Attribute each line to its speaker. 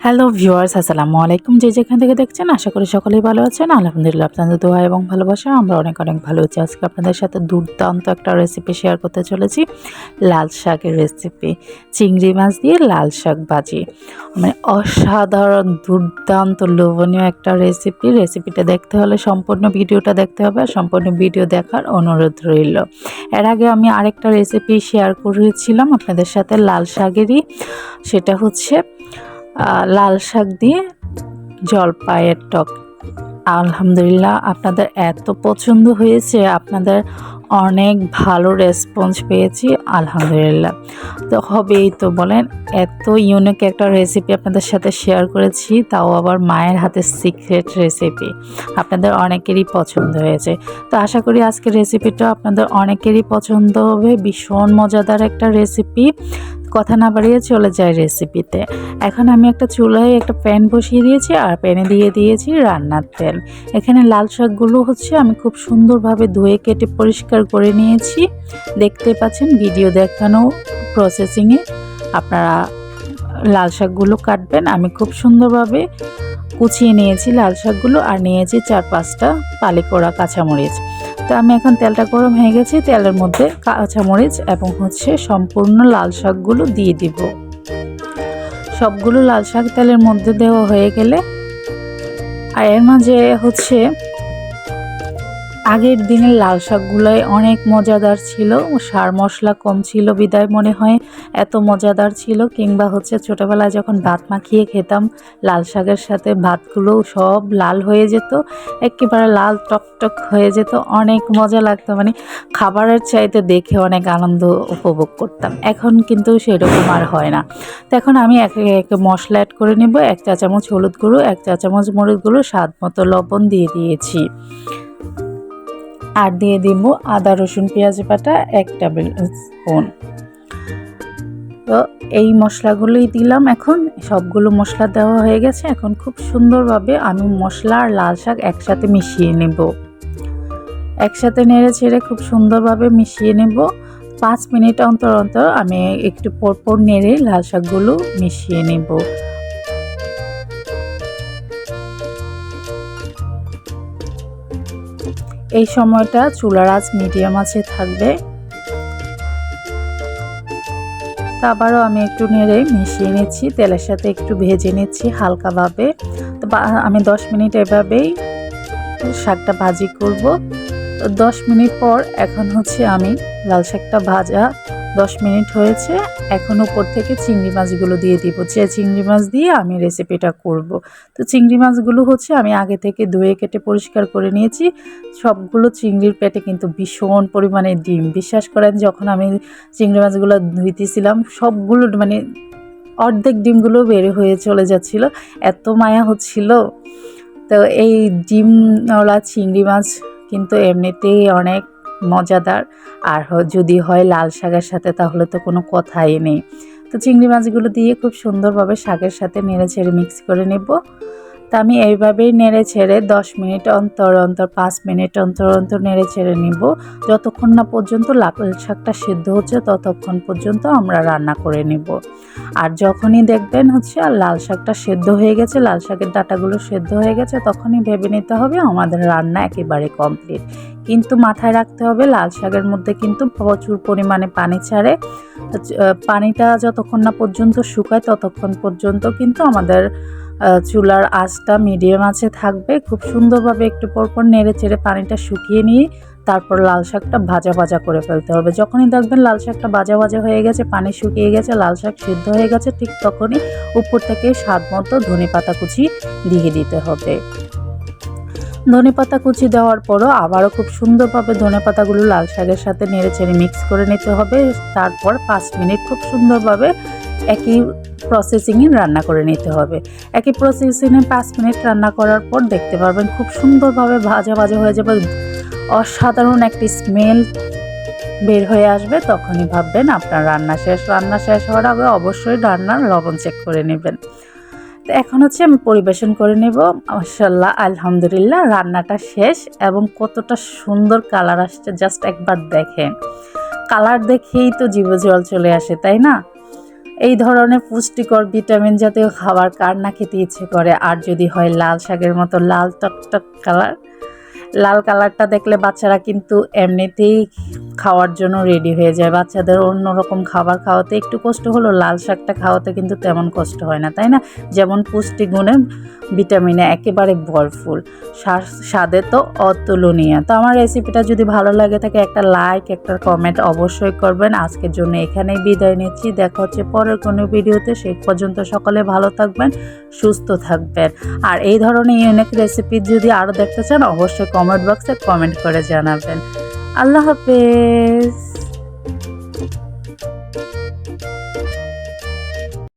Speaker 1: Hello viewers আসসালামু আলাইকুম। যে যেখান থেকে দেখছেন, আশা করি সকলেই ভালো আছেন। আলহামদুলিল্লাহ, আপনাদের দোয়া এবং ভালোবাসা। আমরা অনেক অনেক ভালো আছি। আজকে আপনাদের সাথে দুর্দান্ত একটা রেসিপি শেয়ার করতে চলেছি। লাল শাকের রেসিপি চিংড়ি মাছ দিয়ে লাল শাক ভাজি। মানে অসাধারণ, দুর্দান্ত, লোভনীয় একটা রেসিপি রেসিপিটা দেখতে হলে সম্পূর্ণ ভিডিওটা দেখতে হবে আর সম্পূর্ণ ভিডিও দেখার অনুরোধ রইল। এর আগে আমি আরেকটা রেসিপি শেয়ার করেছিলাম আপনাদের সাথে লাল শাকেরই। সেটা হচ্ছে লাল শাক দিয়ে জলপাইয়ের টক। আলহামদুলিল্লাহ, আপনাদের এত পছন্দ হয়েছে, আপনাদের অনেক ভালো রেসপন্স পেয়েছি, আলহামদুলিল্লাহ। তো হবেই তো বলেন, এত ইউনিক একটা রেসিপি আপনাদের সাথে শেয়ার করেছি, তাও আবার মায়ের হাতে সিক্রেট রেসিপি আপনাদের অনেকেরই পছন্দ হয়েছে। তো আশা করি আজকের রেসিপিটা আপনাদের অনেকেরই পছন্দ হবে, ভীষণ মজাদার একটা রেসিপি কথা না বাড়িয়ে চলে যায় রেসিপিতে এখন আমি একটা চুলায় একটা প্যান বসিয়ে দিয়েছি আর প্যানে দিয়ে দিয়েছি রান্নার তেল। এখানে লাল শাকগুলো হচ্ছে আমি খুব সুন্দরভাবে ধুয়ে কেটে পরিষ্কার করে নিয়েছি। দেখতে পাচ্ছেন ভিডিও দেখানো প্রসেসিংয়ে আপনারা লাল শাকগুলো কাটবেন। আমি খুব সুন্দরভাবে কুচিয়ে নিয়েছি লাল শাকগুলো আর নিয়েছি চার পাঁচটা পালি করা কাঁচামরিচ। তো আমি এখন তেলটা গরম হয়ে গেছে, তেলের মধ্যে কাঁচামরিচ এবং হচ্ছে সম্পূর্ণ লাল শাকগুলো দিয়ে দিব। সবগুলো লাল শাক তেলের মধ্যে দেওয়া হয়ে গেলে, আর এর মাঝে হচ্ছে আগের দিনের লাল শাকগুলোই অনেক মজাদার ছিল। সার মশলা কম ছিল বিদায় মনে হয়। এত মজাদার ছিল কিংবা হচ্ছে ছোটোবেলায় যখন ভাত মাখিয়ে খেতাম, লাল শাকের সাথে ভাতগুলো সব লাল হয়ে যেত, একেবারে লাল টকটক হয়ে যেত। অনেক মজা লাগতো। মানে খাবারের চাইতে দেখে অনেক আনন্দ উপভোগ করতাম। এখন কিন্তু সেরকম আর হয় না। তো এখন আমি একে একে মশলা অ্যাড করে নেব। এক চা চামচ হলুদ গুঁড়ো, এক চা চামচ মরিচ গুঁড়ো, স্বাদ মতো লবণ দিয়ে দিয়েছি। আর দিয়ে দিব আদা, রসুন, পেঁয়াজ বাটা, এক টেবিল স্পুন তো এই মশলাগুলোই দিলাম এখন। সবগুলো মশলা দেওয়া হয়ে গেছে। এখন খুব সুন্দরভাবে আমি মশলা আর লাল শাক একসাথে মিশিয়ে নেব। একসাথে নেড়ে ছেড়ে খুব সুন্দরভাবে মিশিয়ে নেব। পাঁচ মিনিট অন্তর অন্তর আমি একটু পরপর নেড়ে লাল শাকগুলো মিশিয়ে নেব। এই সময়টা চুলার আজ মিডিয়াম আছে থাকবে। আবারও আমি একটু নেড়ে মিশিয়ে নিচ্ছি, তেলের সাথে একটু ভেজে নিচ্ছি হালকাভাবে। তো আমি দশ মিনিট এভাবেই শাকটা ভাজি করব। তো দশ মিনিট পর এখন হচ্ছে আমি লাল শাকটা ভাজা দশ মিনিট হয়েছে, এখন উপর থেকে চিংড়ি মাছগুলো দিয়ে দিব। যে চিংড়ি মাছ দিয়ে আমি রেসিপিটা করব। তো চিংড়ি মাছগুলো হচ্ছে আমি আগে থেকে ধুয়ে কেটে পরিষ্কার করে নিয়েছি। সবগুলো চিংড়ির পেটে কিন্তু ভীষণ পরিমাণে ডিম। বিশ্বাস করেন, যখন আমি চিংড়ি মাছগুলো ধুইতেছিলাম, সবগুলো মানে অর্ধেক ডিমগুলো বের হয়ে চলে যাচ্ছিল। এত মায়া হচ্ছিল। তো এই ডিমওয়ালা চিংড়ি মাছ কিন্তু এমনিতেই অনেক মজাদার। আর যদি হয় লাল শাকের সাথে, তাহলে তো কোনো কথাই নেই। তো চিংড়ি মাছগুলো দিয়ে খুব সুন্দরভাবে শাকের সাথে নেড়ে ছেড়ে মিক্স করে নেব। তা আমি এইভাবেই নেড়ে ছেড়ে দশ মিনিট অন্তর অন্তর, পাঁচ মিনিট অন্তর অন্তর নেড়ে ছেড়ে নিব। যতক্ষণ না পর্যন্ত লাল শাকটা সিদ্ধ হচ্ছে, ততক্ষণ পর্যন্ত আমরা রান্না করে নেব। আর যখনই দেখবেন হচ্ছে আর লাল শাকটা সেদ্ধ হয়ে গেছে, লাল শাকের ডাটাগুলো সেদ্ধ হয়ে গেছে, তখনই ভেবে নিতে হবে আমাদের রান্না একেবারে কমপ্লিট কিন্তু মাথায় রাখতে হবে, লাল শাকের মধ্যে কিন্তু প্রচুর পরিমাণে পানি ছাড়ে। পানিটা যতক্ষণ না পর্যন্ত শুকায় ততক্ষণ পর্যন্ত কিন্তু আমাদের চুলার আঁচটা মিডিয়াম আছে থাকবে। খুব সুন্দরভাবে একটু পরপর নেড়ে চেড়ে পানিটা শুকিয়ে নিয়ে তারপর লাল শাকটা ভাজা ভাজা করে ফেলতে হবে। যখনই দেখবেন লাল শাকটা ভাজা ভাজা হয়ে গেছে, পানি শুকিয়ে গেছে, লাল শাক সিদ্ধ হয়ে গেছে, ঠিক তখনই উপর থেকে স্বাদ মতো ধনে পাতা কুচি দিয়ে দিতে হবে। ধনে পাতা কুচি দেওয়ার পরও আবারও খুব সুন্দরভাবে ধনে পাতাগুলো লাল শাকের সাথে নেড়ে চেড়ে মিক্স করে নিতে হবে। তারপর পাঁচ মিনিট খুব সুন্দরভাবে একই প্রসেসিংয়ে রান্না করে নিতে হবে। একই প্রসেসিংয়ে পাঁচ মিনিট রান্না করার পর দেখতে পারবেন খুব সুন্দরভাবে ভাজা ভাজা হয়ে যাবে। অসাধারণ একটি স্মেল বের হয়ে আসবে। তখনই ভাববেন আপনার রান্না শেষ। রান্না শেষ হওয়ার আগে অবশ্যই রান্নার লবণ চেক করে নেবেন। তো এখন হচ্ছে আমি পরিবেশন করে নেব। মাসাল্লাহ আলহামদুলিল্লাহ, রান্নাটা শেষ এবং কতটা সুন্দর কালার আসছে জাস্ট একবার দেখেন। কালার দেখেই তো জীব জল চলে আসে, তাই না? এই ধরনের পুষ্টিকর ভিটামিন জাতীয় খাবার কার না খেতে ইচ্ছে করে? আর যদি হয় লাল শাকের মতো লাল টকটক কালার লাল কালারটা দেখলে বাচ্চারা কিন্তু এমনিতেই খাওয়ার জন্য রেডি হয়ে যায়। বাচ্চাদের অন্যরকম খাবার খাওয়াতে একটু কষ্ট হলো লাল শাকটা খাওয়াতে কিন্তু তেমন কষ্ট হয় না, তাই না? যেমন পুষ্টিগুণে ভিটামিনে একেবারে স্বা- স্বাদে তো অতুলনীয়। তো আমার রেসিপিটা যদি ভালো লাগে থাকে একটা লাইক একটা কমেন্ট অবশ্যই করবেন। আজকের জন্য এখানেই বিদায় নিচ্ছি। দেখা হচ্ছে পরের কোনো ভিডিওতে। সেই পর্যন্ত সকলে ভালো থাকবেন, সুস্থ থাকবেন। আর এই ধরনের ইউনিক রেসিপি যদি আরও দেখতে চান, অবশ্যই কমেন্ট বক্সে কমেন্ট করে জানাবেন। আল্লাহ হাফেজ।